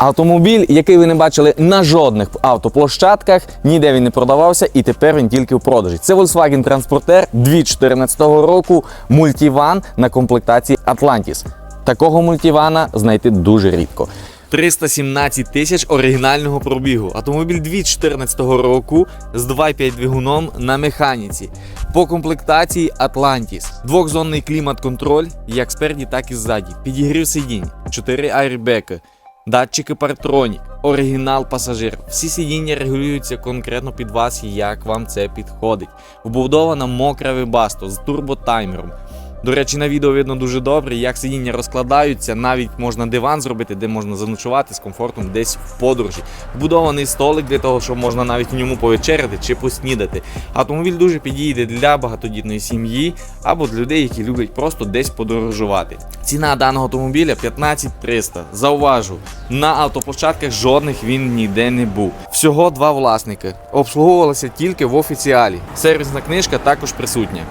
Автомобіль, який ви не бачили на жодних автоплощадках, ніде він не продавався, і тепер він тільки в продажі. Це Volkswagen Transporter 2014 року, мультіван на комплектації Atlantis. Такого мультівана знайти дуже рідко. 317 тисяч оригінального пробігу. Автомобіль 2014 року з 2,5 двигуном на механіці. По комплектації Atlantis. Двохзонний клімат-контроль як спереді, так і ззаді. Підігрів сидінь, 4 айрбеки, датчики партронік, оригінал пасажир. Всі сидіння регулюються конкретно під вас, як вам це підходить. Вбудована мокра вибасто з турботаймером. До речі, на відео видно дуже добре, як сидіння розкладаються, навіть можна диван зробити, де можна заночувати з комфортом десь в подорожі. Вбудований столик для того, щоб можна навіть в ньому повечеряти чи поснідати. Автомобіль дуже підійде для багатодітної сім'ї або для людей, які люблять просто десь подорожувати. Ціна даного автомобіля 15300. Зауважу, на автоплощадках жодних він ніде не був. Всього два власники. Обслуговувалося тільки в офіціалі. Сервісна книжка також присутня.